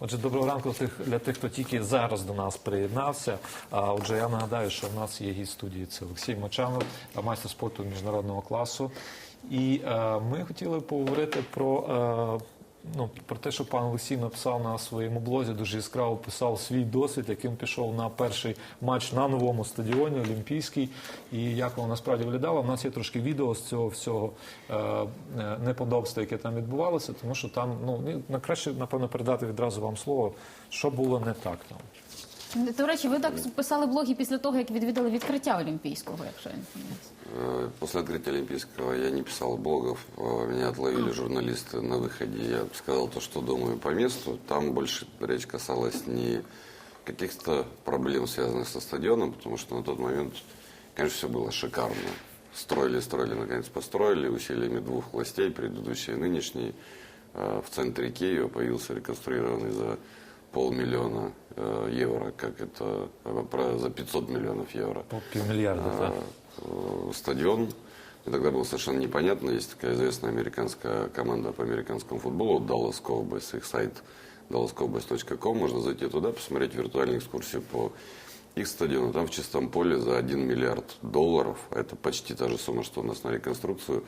Отже, доброго ранку тих, для тих, хто тільки зараз до нас приєднався. А отже, я нагадаю, що в нас є гість студії. Це Олексій Мочанов, майстер спорту міжнародного класу. І е, ми хотіли поговорити про. Е, Ну, про те, що пан Олексій написав на своєму блозі, дуже яскраво писав свій досвід, яким пішов на перший матч на новому стадіоні Олімпійський, і як воно насправді виглядало. У нас є трошки відео з цього всього е, е, неподобства, яке там відбувалося, тому що там ну на краще напевно передати відразу вам слово, що було не так там. До речі, ви так писали блоги після того, як відвідали відкриття Олімпійського, якщо я не помиляюсь. Э, После открытия Олимпийского я не писал блогов, э, меня отловили журналисты на выходе, я сказал то, что думаю по месту. Там больше речь касалась не каких-то проблем, связанных со стадионом, потому что на тот момент, конечно, все было шикарно. Строили, строили, наконец построили, усилиями двух властей, предыдущей и нынешней. Э, В центре Киева появился реконструированный за полмиллиона э, евро, как это э, за 500 миллионов евро По півмільярда, так? э, стадион. И тогда было совершенно непонятно. Есть такая известная американская команда по американскому футболу Dallas Cowboys. Их сайт dallascowboys.com. Можно зайти туда, посмотреть виртуальную экскурсию по их стадиону. Там в чистом поле за 1 миллиард долларов, а это почти та же сумма, что у нас на реконструкцию,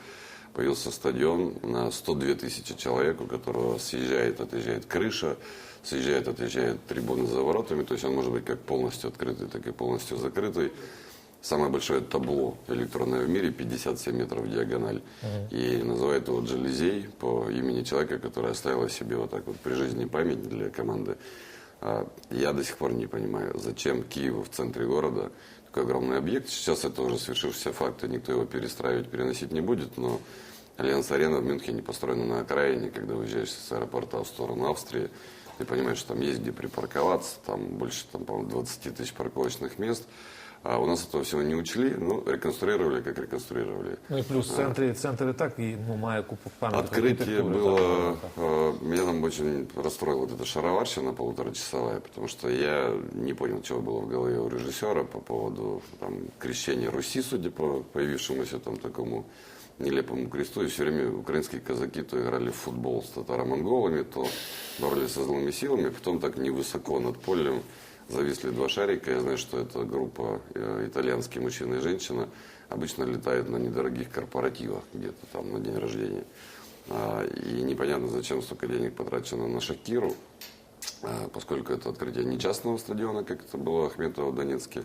появился стадион на 102 тысячи человек, у которого съезжает, отъезжает крыша, съезжает, отъезжает трибуны за воротами. То есть он может быть как полностью открытый, так и полностью закрытый. Самое большое табло электронное в мире, 57 метров в диагональ. И называют его Джелизей по имени человека, который оставил себе вот так вот при жизни память для команды. А, Я до сих пор не понимаю, зачем Киеву в центре города такой огромный объект. Сейчас это уже свершившийся факт, и никто его перестраивать, переносить не будет, но Альянс-арена в Мюнхене построена на окраине, когда уезжаешь с аэропорта в сторону Австрии, ты понимаешь, что там есть где припарковаться, там больше, там, по-моему, 20 тысяч парковочных мест. А у нас этого всего не учли, ну, реконструировали, как реконструировали. Ну і плюс в центрі, центр і так і ну, має купу пам'яток. Открытие архітектури, было... так, так. э, Меня там очень расстроила вот эта шароварщина полуторачасовая, потому что я не понял, чего было в голове у режиссера по поводу там, крещения Руси, судя по появившемуся там такому нелепому кресту. И все время украинские казаки то играли в футбол с татаро-монголами, то боролись со злыми силами. Потом так невысоко над полем зависли два шарика. Я знаю, что это группа э, итальянские мужчина и женщина. Обычно летают на недорогих корпоративах где-то там на день рождения. А, И непонятно, зачем столько денег потрачено на Шакиру, а, поскольку это открытие не частного стадиона, как это было в Ахметово в Донецке,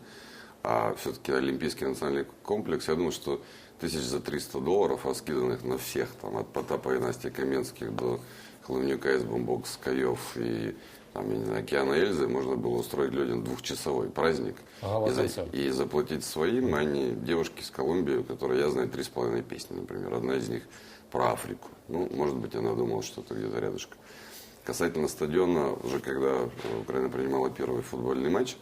а все-таки Олимпийский национальный комплекс. Я думаю, что тысяч за 300 долларов, раскиданных на всех, там, от Потапа и Насти Каменских до Хлывнюка из Бомбокс, Каев и там, я не знаю, Океана Эльзы, можно было устроить людям двухчасовой праздник Гала и, за- и заплатить своим, а не девушке с Колумбии, у которой я знаю три с половиной песни, например. Одна из них про Африку. Ну, может быть, она думала, что это где-то рядышком. Касательно стадиона, уже когда Украина принимала первый футбольный матч,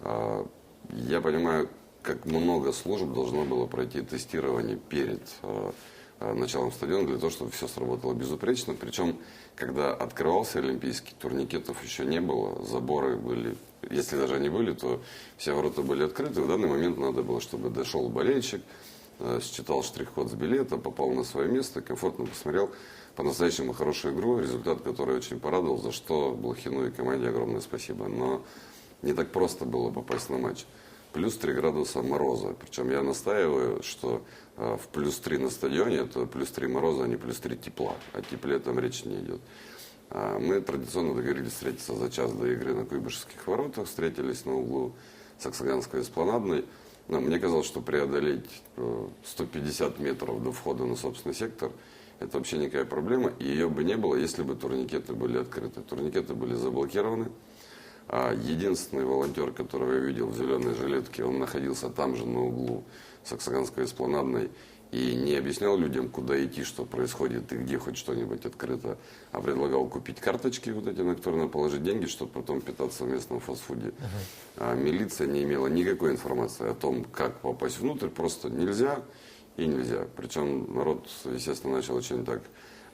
а, я понимаю, как много служб должно было пройти тестирование перед а, а, началом стадиона для того, чтобы все сработало безупречно. Причем, когда открывался Олимпийский, турникетов еще не было, заборы были, если даже они были, то все ворота были открыты. В данный момент надо было, чтобы дошел болельщик, э, считал штрих-код с билета, попал на свое место, комфортно посмотрел по-настоящему хорошую игру, результат который очень порадовал, за что Блохину и команде огромное спасибо. Но не так просто было попасть на матч. Плюс 3 градуса мороза. Причем я настаиваю, что э, в плюс 3 на стадионе это плюс 3 мороза, а не плюс 3 тепла. О тепле там речи не идет. А Мы традиционно договорились встретиться за час до игры на Куйбышевских воротах. Встретились на углу Саксаганской эспланадной. Но мне казалось, что преодолеть э, 150 метров до входа на собственный сектор это вообще никакая проблема. И ее бы не было, если бы турникеты были открыты. Турникеты были заблокированы. А единственный волонтер, которого я видел в зеленой жилетке, он находился там же на углу Саксаганской эспланадной и не объяснял людям, куда идти, что происходит и где хоть что-нибудь открыто, а предлагал купить карточки вот эти, на которые надо положить деньги, чтобы потом питаться в местном фастфуде. А милиция не имела никакой информации о том, как попасть внутрь, просто нельзя и нельзя. Причем народ, естественно, начал очень так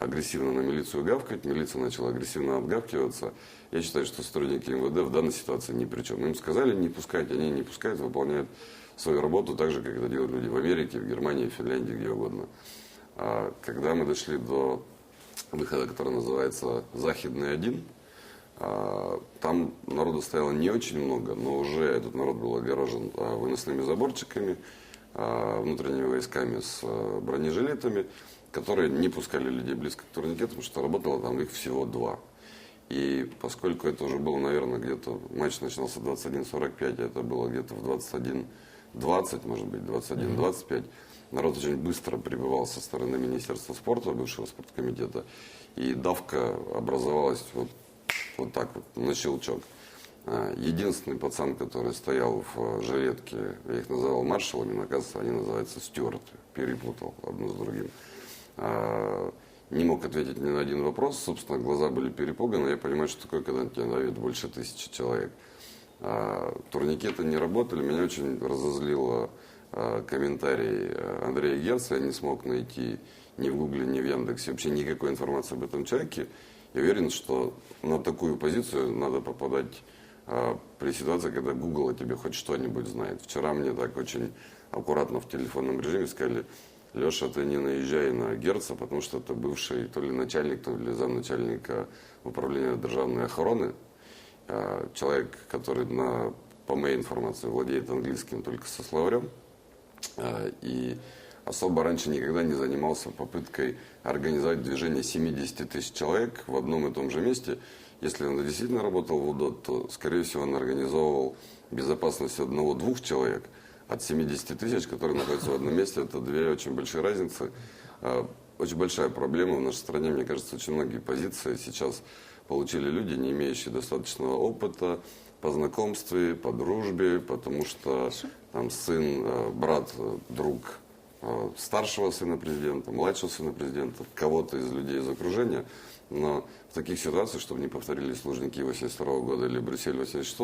агрессивно на милицию гавкать, милиция начала агрессивно отгавкиваться. Я считаю, что сотрудники МВД в данной ситуации ни при чем. Им сказали не пускать, они не пускают, выполняют свою работу так же, как это делают люди в Америке, в Германии, в Финляндии, где угодно. А когда мы дошли до выхода, который называется «Захидный один», А, Там народу стояло не очень много, но уже этот народ был огорожен а, выносными заборчиками, а, внутренними войсками с бронежилетами, которые не пускали людей близко к турникету, потому что работало там их всего два. И поскольку это уже было, наверное, где-то, матч начинался в 21.45, а это было где-то в 21.20, может быть, 21.25, народ очень быстро прибывал со стороны Министерства спорта, бывшего спорткомитета, и давка образовалась вот, вот так вот, на щелчок. А, Единственный пацан, который стоял в жилетке, я их называл маршалами, оказывается, они называются стюарты, перепутал одно с другим. А, Не мог ответить ни на один вопрос, собственно, глаза были перепуганы. Я понимаю, что такое, когда тебя давит больше тысячи человек. А, Турникеты не работали, меня очень разозлило а, комментарий Андрея Герца. Я не смог найти ни в Гугле, ни в Яндексе вообще никакой информации об этом человеке. Я уверен, что на такую позицию надо попадать при ситуации, когда Google о тебе хоть что-нибудь знает. Вчера мне так очень аккуратно в телефонном режиме сказали, Леша, ты не наезжай на Герца, потому что это бывший то ли начальник, то ли замначальника управления державной охраны. А, Человек, который, на, по моей информации, владеет английским только со словарем. А, И особо раньше никогда не занимался попыткой организовать движение 70 тысяч человек в одном и том же месте. Если он действительно работал в УДО, то, скорее всего, он организовывал безопасность одного-двух человек. От 70 тысяч, которые находятся в одном месте, это две очень большие разницы. А, Очень большая проблема в нашей стране, мне кажется, очень многие позиции сейчас получили люди, не имеющие достаточного опыта по знакомстве, по дружбе, потому что там сын, э, брат, друг э, старшего сына президента, младшего сына президента, кого-то из людей из окружения. Но в таких ситуациях, чтобы не повторились Лужники 82 года или Брюссель 86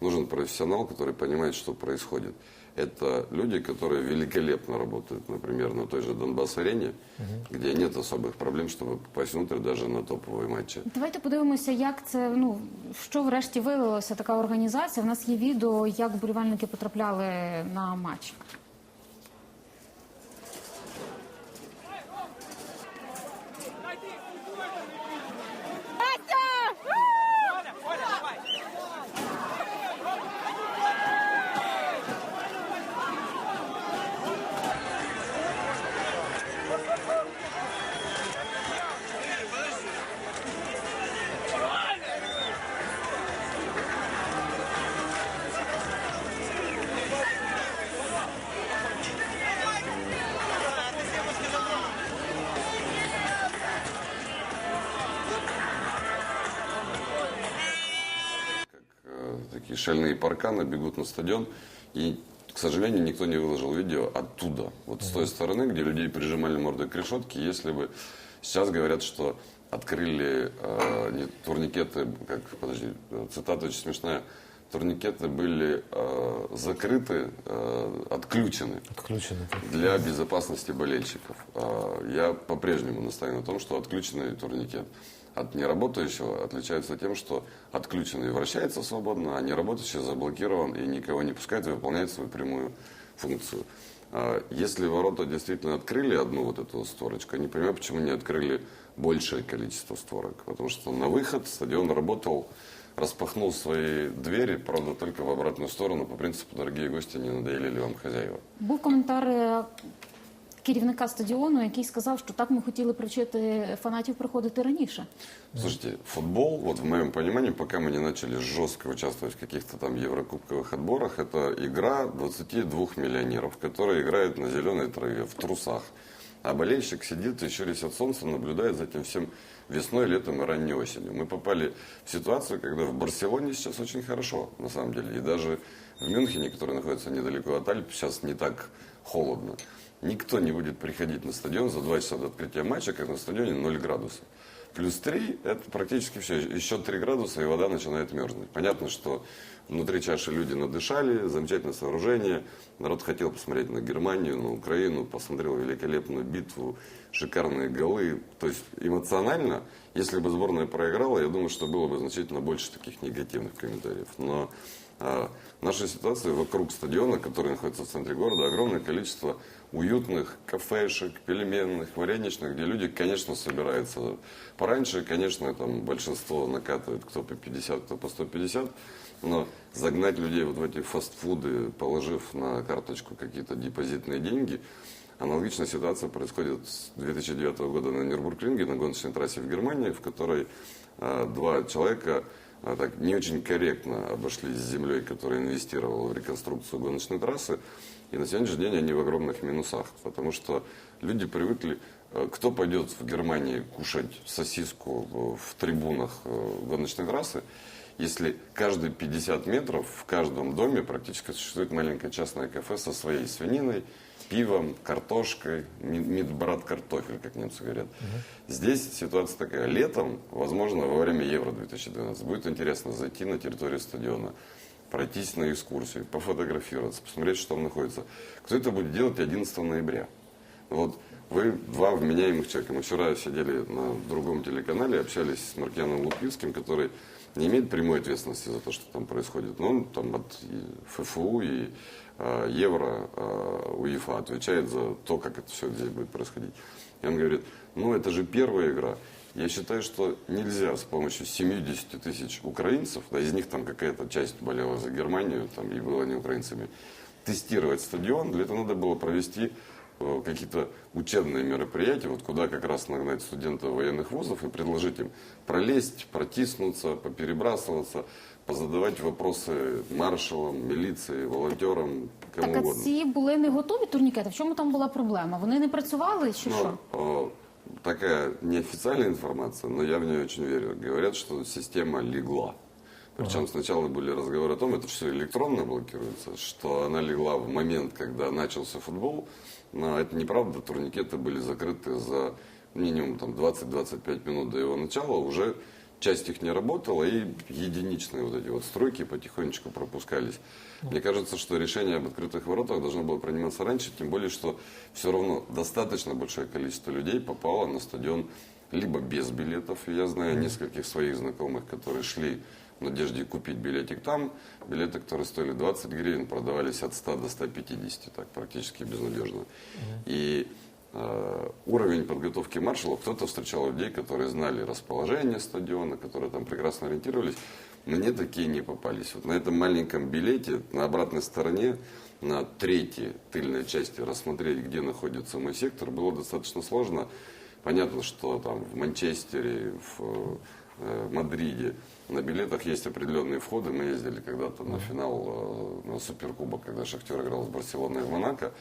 нужен профессионал, который понимает, что происходит. Это люди, которые великолепно работают, например, на той же Донбасс-арене, где нет особых проблем, чтобы попасть внутрь даже на топовые матчи. Давайте подивимося, як це ну що врешті виявилося така організація. В нас є відео, як вболівальники потрапляли на матч. Шальные парканы бегут на стадион. И, к сожалению, никто не выложил видео оттуда. Вот с той стороны, где людей прижимали мордой к решетке. Если бы сейчас говорят, что открыли э, не, турникеты, как, подожди, э, цитата очень смешная, турникеты были э, закрыты, э, отключены Отключено. для безопасности болельщиков. А, Я по-прежнему настаиваю на том, что отключенный турникет от неработающего отличается тем, что отключенный вращается свободно, а неработающий заблокирован и никого не пускает и выполняет свою прямую функцию. А, Если ворота действительно открыли одну вот эту створочку, я не понимаю, почему не открыли большее количество створок. Потому что на выход стадион работал, распахнул свои двери, правда, только в обратную сторону, по принципу, дорогие гости, не надоели ли вам хозяева. Був коментар е, керівника стадіону, який сказав, що так ми хотіли привчити фанатів приходити раніше. Слушайте, футбол, вот в моем понимании, пока мы не начали жестко участвовать в каких-то там еврокубковых отборах, это игра 22 миллионеров, которые играют на зеленой траве, в трусах. А болельщик сидит и щурясь от солнца, наблюдает за этим всем весной, летом и ранней осенью. Мы попали в ситуацию, когда в Барселоне сейчас очень хорошо, на самом деле. И даже в Мюнхене, который находится недалеко от Альп, сейчас не так холодно. Никто не будет приходить на стадион за два часа до открытия матча, как на стадионе 0 градусов. Плюс 3 – это практически все. Еще 3 градуса, и вода начинает мерзнуть. Понятно, что внутри чаши люди надышали, замечательное сооружение. Народ хотел посмотреть на Германию, на Украину, посмотрел великолепную битву, шикарные голы. То есть эмоционально, если бы сборная проиграла, я думаю, что было бы значительно больше таких негативных комментариев. Но а, в нашей ситуации вокруг стадиона, который находится в центре города, огромное количество уютных кафешек, пельменных, вареничных, где люди, конечно, собираются пораньше, конечно, там большинство накатывает кто по 50, кто по 150, но загнать людей вот в эти фастфуды, положив на карточку какие-то депозитные деньги, Аналогичная ситуация происходит с 2009 года на Нюрнбург-ринге, на гоночной трассе в Германии, в которой э, два человека э, так не очень корректно обошлись с землей, которая инвестировала в реконструкцию гоночной трассы. И на сегодняшний день они в огромных минусах, потому что люди привыкли, э, кто пойдет в Германии кушать сосиску в, трибунах э, гоночной трассы, если каждые 50 метров в каждом доме практически существует маленькое частное кафе со своей свининой, пивом, картошкой, ми- мидбрат картофель, как немцы говорят. Здесь ситуация такая. Летом, возможно, во время Евро-2012 будет интересно зайти на территорию стадиона, пройтись на экскурсию, пофотографироваться, посмотреть, что там находится. Кто это будет делать 11 ноября? Вот вы два вменяемых человека. Мы вчера сидели на другом телеканале, общались с Маркианом Лупинским, который не имеет прямой ответственности за то, что там происходит. Но он там от ФФУ и э, Евро, э, УЕФА отвечает за то, как это все здесь будет происходить. И он говорит, ну это же первая игра. Я считаю, что нельзя с помощью 70 тысяч украинцев, да, из них там какая-то часть болела за Германию, там и была не украинцами, тестировать стадион. Для этого надо было провести какие-то учебные мероприятия, вот куда как раз нагнать студентов военных вузов и предложить им пролезть, протиснуться, поперебрасываться, позадавать вопросы маршалам, міліції, волонтерам, кому Так, а угодно. ці були не готові турнікети. В чому там була проблема? Вони не працювали чи що? Ну, о, такая неофициальная информация, но я в нее очень верю. Говорят, что система легла. Причем сначала были разговоры о том, это все электронно блокируется, что она легла в момент, когда начался футбол. Но это неправда, турникеты были закрыты за минимум там, 20-25 минут до его начала. Уже часть их не работала, и единичные вот эти вот стройки потихонечку пропускались. Мне кажется, что решение об открытых воротах должно было приниматься раньше, тем более, что все равно достаточно большое количество людей попало на стадион либо без билетов. Я знаю нескольких своих знакомых, которые шли в надежде купить билетик там. Билеты, которые стоили 20 гривен, продавались от 100 до 150, так практически безнадежно. И э, уровень подготовки маршалов, кто-то встречал людей, которые знали расположение стадиона, которые там прекрасно ориентировались. Мне такие не попались. Вот на этом маленьком билете, на обратной стороне, на третьей тыльной части рассмотреть, где находится мой сектор, было достаточно сложно. Понятно, что там в Манчестере, в э, Мадриде на билетах есть определенные входы. Мы ездили когда-то на финал э, на Суперкубок, когда Шахтер играл с Барселоной в Монако.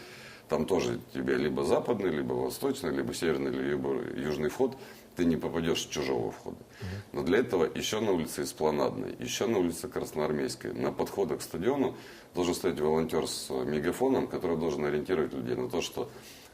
Там тоже тебе либо западный, либо восточный, либо северный, либо южный вход. Ты не попадешь с чужого входа. Но для этого еще на улице Эспланадной, еще на улице Красноармейской, на подходах к стадиону должен стоять волонтер с мегафоном, который должен ориентировать людей на то, что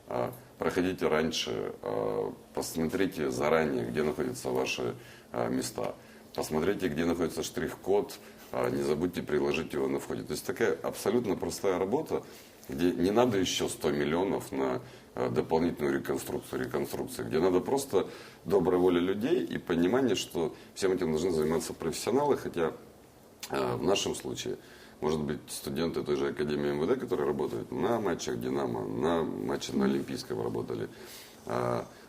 а, проходите раньше, а, посмотрите заранее, где находятся ваши места. Посмотрите, где находится штрих-код, а, не забудьте приложить его на входе. То есть такая абсолютно простая работа, где не надо еще 100 миллионов на а, дополнительную реконструкцию, реконструкцию, где надо просто добрая воля людей и понимание, что всем этим должны заниматься профессионалы, хотя а, в нашем случае, может быть, студенты той же Академии МВД, которые работают на матчах «Динамо», на матче на Олимпийском работали.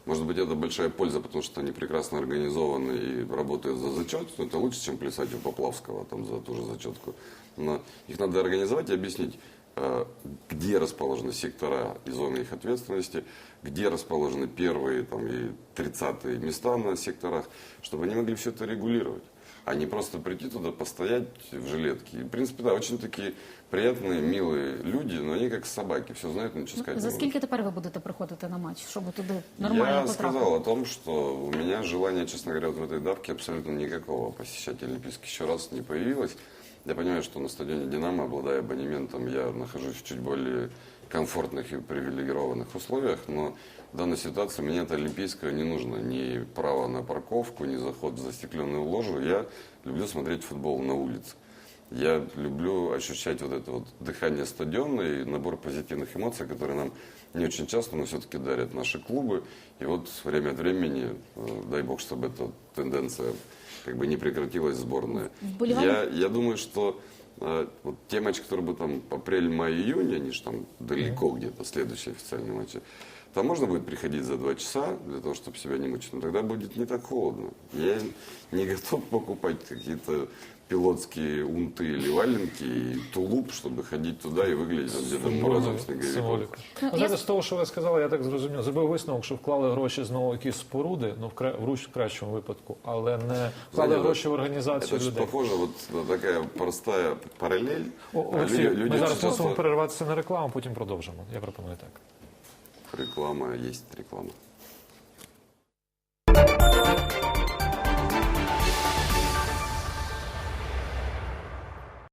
Может быть, это большая польза, потому что они прекрасно организованы и работают за зачет. Ну, это лучше, чем плясать у Поплавского там, за ту же зачетку. Но их надо организовать и объяснить, а, где расположены сектора и зоны их ответственности, где расположены первые там, и тридцатые места на секторах, чтобы они могли все это регулировать а не просто прийти туда, постоять в жилетке. И, в принципе, да, очень такие приятные, милые люди, но они как собаки, все знают, но ничего сказать За скільки тепер ви будете приходити на матч, щоб туди нормально Я потрапити? сказал о том, что у меня желания, честно говоря, вот в этой давке абсолютно никакого посещать Олимпийский еще раз не появилось. Я понимаю, что на стадионе «Динамо», обладая абонементом, я нахожусь в чуть более комфортных и привилегированных условиях, но в данной ситуации мне от Олимпийского не нужно ни право на парковку, ни заход в застекленную ложу. Я люблю смотреть футбол на улице. Я люблю ощущать вот это вот дыхание стадиона и набор позитивных эмоций, которые нам не очень часто, но все-таки дарят наши клубы. И вот время от времени, э, дай бог, чтобы эта тенденция как бы не прекратилась сборная. Я, я думаю, что А, вот те матчи, которые будут там апрель, май, июнь, они же там далеко где-то, следующие официальные матчи. Там можно будет приходить за два часа для того, чтобы себя не мучить, но тогда будет не так холодно. Я не готов покупать какие-то пилотские унты или валенки и тулуп, чтобы ходить туда и выглядеть там где-то морозом снеговиком. Символіка. Ну, Ну, знаєте, я- з того, що ви сказали, я так зрозумів. Зробив висновок, що вклали гроші знову в якісь споруди, ну в кра... в руч- в кращому випадку, але не вклали Знаете, гроші в Это організацію очень людей. похоже вот на такая простая параллель. О, А Олексій, люди- ми люди зараз часто- мусимо перерватися на рекламу, потім продовжимо. Я пропоную так. Реклама есть реклама.